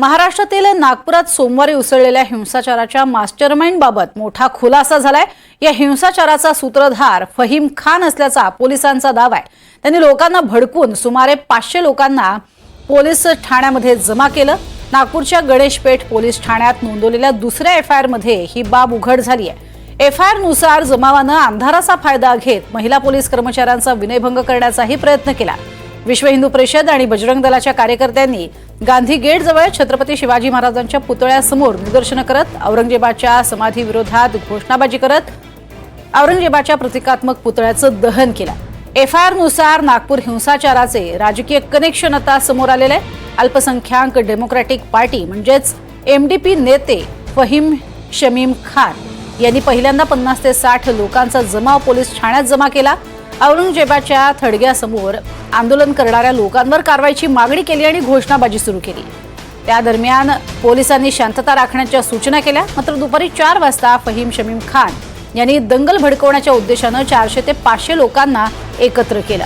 महाराष्ट्रातील नागपुरात सोमवारी उसळलेल्या हिंसाचाराच्या मास्टरमाइंड बाबत मोठा खुलासा झालाय. या हिंसाचाराचा सूत्रधार फहीम खान असल्याचा पोलिसांचा दावा आहे. त्यांनी लोकांना भडकून सुमारे पाचशे लोकांना पोलीस ठाण्यामध्ये जमा केलं. नागपूरच्या गणेशपेठ पोलीस ठाण्यात नोंदवलेल्या दुसऱ्या एफ आय आरमध्ये ही बाब उघड झाली आहे. एफ आयनुसार जमावानं अंधाराचा फायदा घेत महिला पोलीस कर्मचाऱ्यांचा विनयभंग करण्याचाही प्रयत्न केला. विश्व हिंदू परिषद आणि बजरंग दलाच्या कार्यकर्त्यांनी गांधी गेट जवळ छत्रपती शिवाजी महाराजांच्या पुतळ्यासमोर निदर्शनं करत औरंगजेबाच्या समाधीविरोधात घोषणाबाजी करत औरंगजेबाच्या प्रतिकात्मक पुतळ्याचं दहन केलं. एफ आयनुसार नागपूर हिंसाचाराचे राजकीय कनेक्शन आता समोर आलेले अल्पसंख्याक डेमोक्रॅटिक पार्टी म्हणजेच एमडीपी नेते फहीम शमीम खान यांनी पहिल्यांदा पन्नास ते साठ लोकांचा जमाव पोलीस ठाण्यात जमा केला. औरंगजेबाच्या थडग्यासमोर आंदोलन करणाऱ्या लोकांवर कारवाईची मागणी केली आणि घोषणाबाजी सुरू केली. त्या दरम्यान पोलिसांनी शांतता राखण्याच्या सूचना केल्या. मात्र दुपारी चार वाजता फहीम शमीम खान यांनी दंगल भडकवण्याच्या उद्देशानं चारशे ते पाचशे लोकांना एकत्र केलं.